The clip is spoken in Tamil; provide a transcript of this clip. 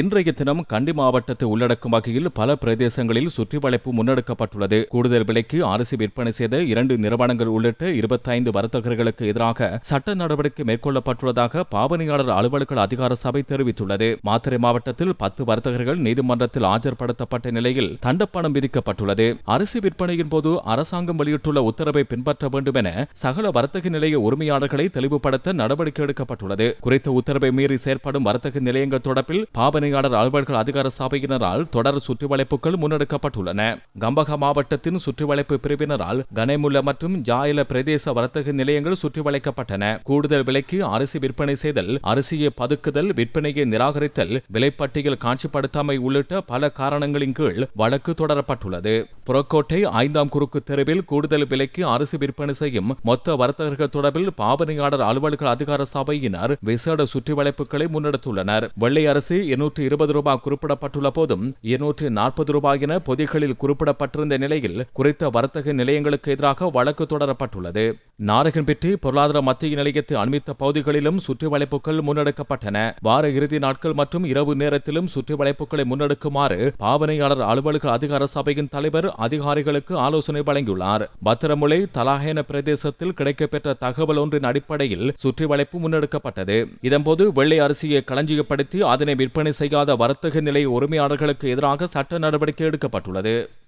இன்றைய தினம் கண்டி மாவட்டத்தை உள்ளடக்கும் வகையில் பல பிரதேசங்களில் சுற்றி வளைப்பு முன்னெடுக்கப்பட்டுள்ளது. கூடுதல் விலைக்கு அரிசி விற்பனை செய்த இரண்டு நிறுவனங்கள் உள்ளிட்ட இருபத்தைந்து வர்த்தகர்களுக்கு எதிராக சட்ட நடவடிக்கை மேற்கொள்ளப்பட்டுள்ளதாக பாவனையாளர் அலுவலர்கள் அதிகார சபை தெரிவித்துள்ளது. மாத்திரை மாவட்டத்தில் பத்து வர்த்தகர்கள் நீதிமன்றத்தில் ஆஜர்படுத்தப்பட்ட நிலையில் தண்டப்பணம் விதிக்கப்பட்டுள்ளது. அரிசி விற்பனையின் போது அரசாங்கம் வெளியிட்டுள்ள உத்தரவை பின்பற்ற வேண்டும் என சகல வர்த்தக நிலைய உரிமையாளர்களை தெளிவுபடுத்த நடவடிக்கை எடுக்கப்பட்டுள்ளது. குறித்த உத்தரவை மீறி செயற்படும் வர்த்தக நிலையங்கள் தொடர்பில் பாவனை பாவனையாளர் அலுவல்கள் அதிகார சபையினரால் தொடர் சுற்றுவளைப்புகள் முன்னெடுக்கப்பட்டுள்ளன. கம்பக மாவட்டத்தின் சுற்றுவளைப்பு பிரிவினரால் கனைமுல்ல மற்றும் ஜாயில பிரதேச வர்த்தக நிலையங்கள் சுற்றிவளைக்கப்பட்டன. கூடுதல் விலைக்கு அரிசி விற்பனை செய்தல் அரிசியை பதுக்குதல் விற்பனையை நிராகரித்தல் விலைப்பட்டியல் காட்சிப்படுத்தாமை உள்ளிட்ட பல காரணங்களின் கீழ் வழக்கு தொடரப்பட்டுள்ளது. புறக்கோட்டை ஐந்தாம் குறுக்கு தெருவில் கூடுதல் விலைக்கு அரிசி விற்பனை செய்யும் மொத்த வர்த்தகர்கள் தொடர்பில் பாவனையாளர் அலுவல்கள் அதிகார சபையினர் விசேட சுற்றிவளைப்புகளை முன்னெடுத்துள்ளனர். வெள்ளை அரிசி இருநூற்று இருபது ரூபாய் குறிப்பிடப்பட்டுள்ள போதும் இருநூற்று நாற்பது ரூபாய் என பொதிகளில் குறிப்பிடப்பட்டிருந்த நிலையில் குறித்த வர்த்தக நிலையங்களுக்கு எதிராக வழக்கு தொடரப்பட்டுள்ளது. நாரகன்பெற்றி பொருளாதார மத்திய நிலையத்தை அண்மித்த பகுதிகளிலும் சுற்றுவளைப்புகள் முன்னெடுக்கப்பட்டன. வார இறுதி நாட்கள் மற்றும் இரவு நேரத்திலும் சுற்றுவளைப்புகளை முன்னெடுக்குமாறு பாவனையாளர் அலுவலக அதிகார சபையின் தலைவர் அதிகாரிகளுக்கு ஆலோசனை வழங்கியுள்ளார். பத்திரமுலை தலாஹேன பிரதேசத்தில் கிடைக்கப்பெற்ற தகவல் ஒன்றின் அடிப்படையில் சுற்றி வளைப்பு முன்னெடுக்கப்பட்டது. இதன்போது வெள்ளை அரிசியை களஞ்சியப்படுத்தி அதனை விற்பனை செய்யாத வர்த்தக நிலைய உரிமையாளர்களுக்கு எதிராக சட்ட நடவடிக்கை எடுக்கப்பட்டுள்ளது.